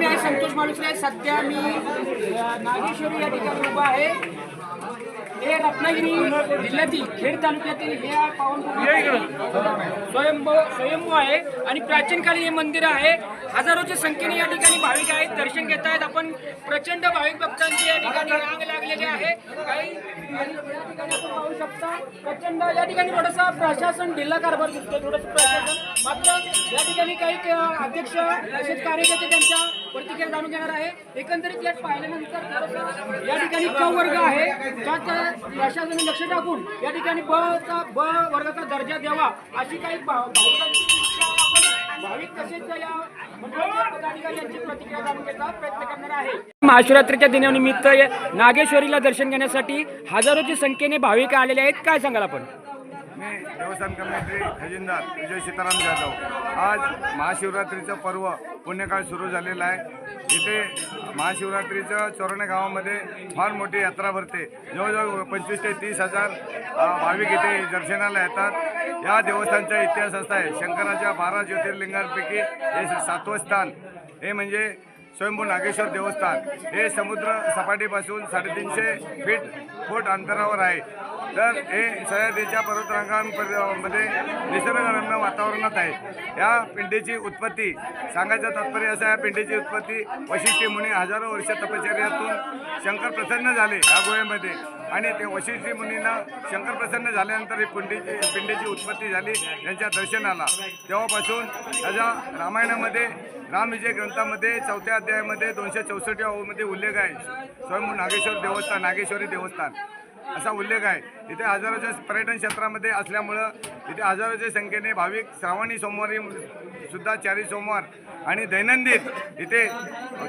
मी आहे संतोष माणुसरे सध्या मी नागेश्वरी या ठिकाणी उभा आहे. हे रत्नागिरी जिल्ह्यातील खेड तालुक्यातील हे स्वयंभू स्वयंभू आहे आणि प्राचीन काली हे मंदिर आहे. हजारोच्या संख्येने या ठिकाणी भाविक आहेत दर्शन घेत आहेत. आपण प्रचंड भाविक भक्तांची या ठिकाणी रांग आहे. काही पाहू शकता प्रचंड या ठिकाणी थोडासा प्रशासन ढिल्ला कारभार दिसतो थोडंसं प्रशासन. मात्र या ठिकाणी काही अध्यक्ष तसेच कार्यकर्ते त्यांच्या प्रतिक्रिया जाणून घेणार आहे. एकंदरीत यात पाहिल्यानंतर या ठिकाणी क वर्ग आहे. त्यात प्रशासनाने लक्ष टाकून या ठिकाणी ब ब वर्गाचा दर्जा द्यावा अशी काही भा- इच्छा भाविक तसेच या पदाधिकारी यांची प्रतिक्रिया जाणून घेण्याचा प्रयत्न करणार आहे. महाशिवरात्रीच्या दिनानिमित्त नागेश्वरीला दर्शन घेण्यासाठी हजारोच्या संख्येने भाविक आलेले आहेत. काय सांगाल आपण? मी देवस्थान कमिटी खजिनदार विजय सीताराम जाधव. आज महाशिवरात्रीचं पर्व पुण्यकाळ सुरू झालेलं आहे. इथे महाशिवरात्रीचं चोरणे गावामध्ये फार मोठी यात्रा भरते. जवळजवळ पंचवीस ते तीस हजार भाविक इथे दर्शनाला येतात. या देवस्थानचा इतिहास असा आहे. शंकराच्या बारा ज्योतिर्लिंगांपैकी हे सातवं स्थान. हे म्हणजे स्वयंभू नागेश्वर देवस्थान हे समुद्र सपाटीपासून साडेतीनशे फीट फूट अंतरावर आहे. तर हे सह्याद्रीच्या पर्वतरांगांमध्ये निसर्गरम्य वातावरणात आहे. या पिंडीची उत्पत्ती सांगायचं तात्पर्य असं या पिंडीची उत्पत्ती वशिष्ठी मुनी हजारो वर्ष तपश्चर्यातून शंकर प्रसन्न झाले या गोव्यामध्ये आणि ते वशिष्ठी मुनींना शंकर प्रसन्न झाल्यानंतर ही पिंडीची पिंडीची उत्पत्ती झाली त्यांच्या दर्शनाला. तेव्हापासून त्याच्या रामायणामध्ये रामविजय ग्रंथामध्ये चौथ्या अध्यायामध्ये दोनशे चौसष्ट ओमध्ये उल्लेख आहे. स्वयंभू नागेश्वर देवस्थान नागेश्वरी देवस्थान असा उल्लेख आहे. इथे हजारोच्या पर्यटन क्षेत्रामध्ये असल्यामुळं इथे हजारोच्या संख्येने भाविक श्रावणी सोमवारी सुद्धा चारी सोमवार आणि दैनंदिन इथे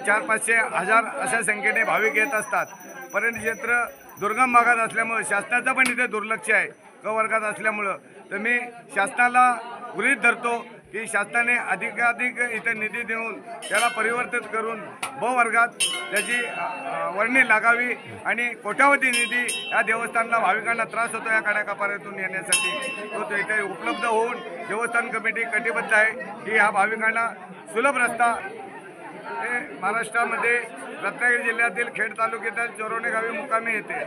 चार पाचशे हजार अशा संख्येने भाविक येत असतात. पर्यटन क्षेत्र दुर्गम भागात असल्यामुळं शासनाचं पण इथे दुर्लक्ष आहे. क वर्गात असल्यामुळं. तर मी शासनाला गृहीत धरतो की शासनाने अधिकाधिक इथे निधी देऊन त्याला परिवर्तित करून बहुवर्गात वर्गात त्याची वर्णी लागावी आणि कोट्यावधी निधी या देवस्थानला भाविकांना त्रास होतो या कडाकापाऱ्यातून येण्यासाठी. तो तो इथे उपलब्ध होऊन देवस्थान कमिटी कटिबद्ध आहे की ह्या भाविकांना सुलभ रस्ता हे महाराष्ट्रामध्ये रत्नागिरी जिल्ह्यातील खेड तालुक्यातील चोरवणे गावी मुक्कामी येते.